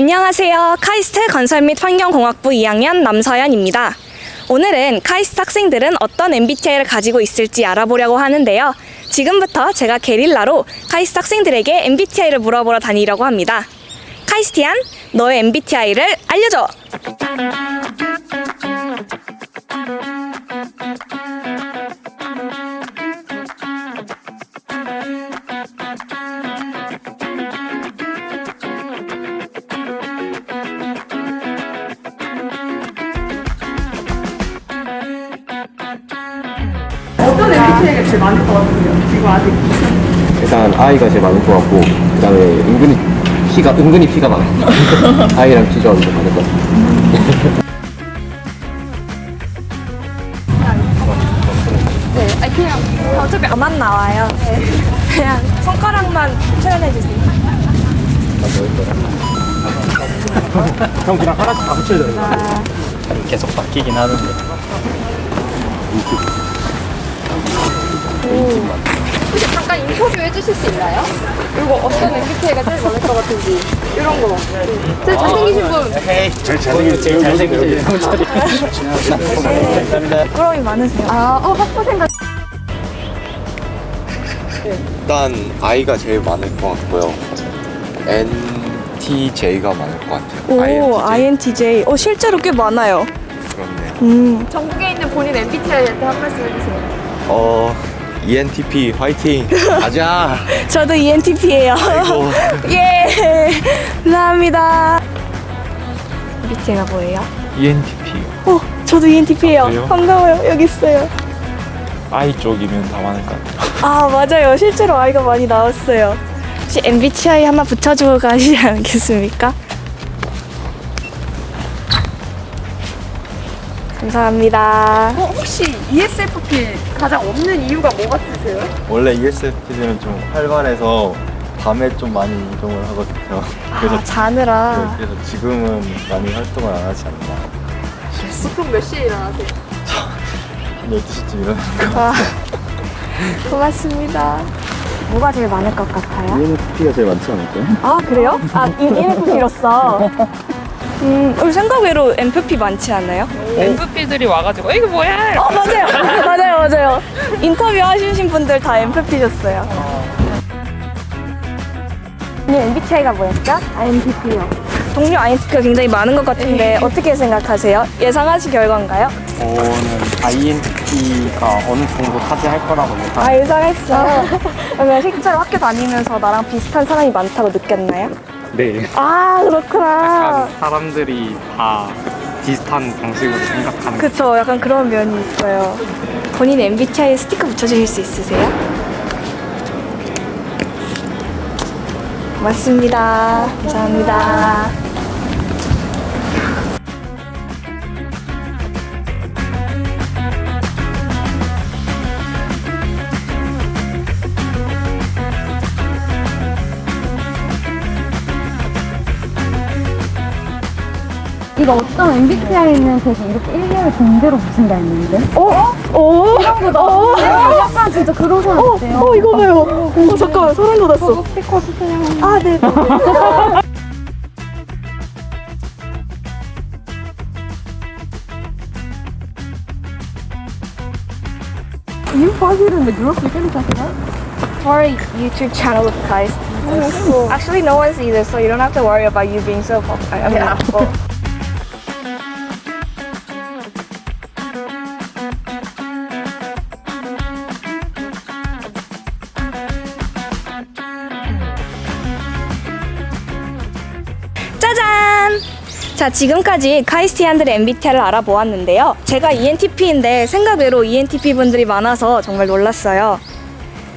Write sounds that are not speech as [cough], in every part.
안녕하세요. 카이스트 건설 및 환경공학부 2학년 남서연입니다. 오늘은 카이스트 학생들은 어떤 MBTI를 가지고 있을지 알아보려고 하는데요. 지금부터 제가 게릴라로 카이스트 학생들에게 MBTI를 물어보러 다니려고 합니다. 카이스티안, 너의 MBTI를 알려줘! 제일 많을 것 같으세요? 지금 아직 일단 아이가 제일 많을 것 같고 그 다음에 은근히 피가 은근히 피가 많아. [laughs] 아이랑 피 조합이 좀 많을 것 같아. 아, 그냥 어차피 안만 나와요. 그냥 손가락만 표현해 주세요. 형 그냥 하나씩 다 붙여야 되는 계속 바뀌긴 하는데 잠깐 인터뷰 해주실 수 있나요? 그리고 어떤 MBTI가 제일 많을 것 같은지 이런 거 제일 잘생기신 분 제일 잘생긴 제일 잘생긴 형차리 감사합니다 부끄러움이 많으세요? 아, 어, 학부생가 일단 I가 제일 많을 것 같고요. NTJ가 많을 것 같아요. 오, INTJ. 어, 실제로 꽤 많아요. 그렇네요. 음. 전국에 있는 본인 MBTI한테 한 말씀 해주세요. 어, ENTP 화이팅! [laughs] 가자! 저도 ENTP예요. 아이고. [laughs] 예. 감사합니다. MBTI가 뭐예요? ENTP 어, 저도 ENTP예요. 그래요? 반가워요. 여기 있어요. I 쪽이면 다 많을 것 같아요 [laughs] 아, 맞아요. 실제로 아이가 많이 나왔어요. 혹시 MBTI 하나 붙여주고 가시지 않겠습니까? 감사합니다. 어, 혹시 ESFP 가장 없는 이유가 뭐 같으세요? 원래 ESFP들은 좀 활발해서 밤에 좀 많이 이동을 하거든요. 그래서, 아, 자느라. 그래서 지금은 많이 활동을 안 하지 않나. 보통 몇 시에 일어나세요? 한 12시쯤 일어나는 거. 와, 고맙습니다. 뭐가 제일 많을 것 같아요? ENFP가 제일 많지 않을까요? 아, 그래요? 아, ENFP로서. 음, 우리 생각외로 MFP 많지 않아요? MVP들이 와가지고 이게 뭐야? 어, 맞아요. [laughs] 맞아요, 맞아요. 인터뷰 하신 분들 다 MFP셨어요. 네, MBTI가 뭐였죠? INTP요. 동료 INTP가 굉장히 많은 것 같은데 어떻게 생각하세요? 예상하신 결과인가요? 저는 INTP가 어느 정도 차지할 거라고 예상 아, 예상했어요. [laughs] 그러면 실제로 학교 다니면서 나랑 비슷한 사람이 많다고 느꼈나요? 네 아, 그렇구나. 사람들이 다 비슷한 방식으로 생각하는 그쵸, 약간 그런 면이 있어요. 본인 MBTI에 스티커 붙여주실 수 있으세요? 고맙습니다. 감사합니다. 이거 어떤 MBTI는 되게 이렇게 일렬 동대로 붙인다 했는데? 어? 오? 이런 거 어? 약간 진짜 그런 사람 어때요? 어, 이거 봐요. 어, 잠깐만, 소름 돋았어. 스티커 주세요. 아, 네. 사실은 왜 누렇게 때리셨어요? For a YouTube channel with guys. Actually, no one's either, so you don't have to worry about you being so popular. I mean, well, 자, 지금까지 카이스티안들의 MBTI를 알아보았는데요. 제가 ENTP인데 생각외로 ENTP 분들이 많아서 정말 놀랐어요.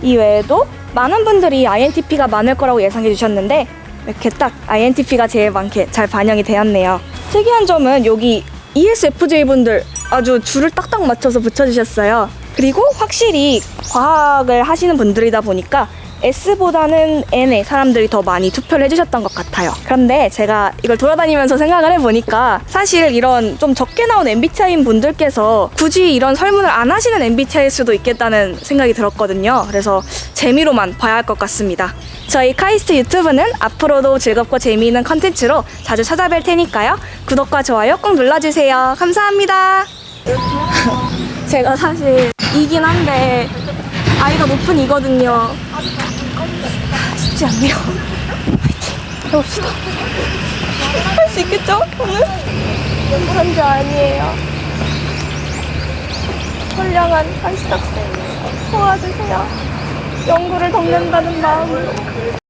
이 외에도 많은 분들이 INTP가 많을 거라고 예상해 주셨는데 이렇게 딱 INTP가 제일 많게 잘 반영이 되었네요. 특이한 점은 여기 ESFJ 분들 아주 줄을 딱딱 맞춰서 붙여주셨어요. 그리고 확실히 과학을 하시는 분들이다 보니까 S보다는 N에 사람들이 더 많이 투표를 해주셨던 것 같아요. 그런데 제가 이걸 돌아다니면서 생각을 해보니까 사실 이런 좀 적게 나온 MBTI인 분들께서 굳이 이런 설문을 안 하시는 MBTI일 수도 있겠다는 생각이 들었거든요. 그래서 재미로만 봐야 할 것 같습니다. 저희 카이스트 유튜브는 앞으로도 즐겁고 재미있는 컨텐츠로 자주 찾아뵐 테니까요. 구독과 좋아요 꼭 눌러주세요. 감사합니다. [laughs] 제가 사실 이긴 한데 아이가 높은 이거든요. 쉽지 않네요. 해봅시다. 할 수 있겠죠? 오늘? 연구한자 아니에요. 훌륭한 한시학생 도와주세요. 연구를 돕는다는 마음으로.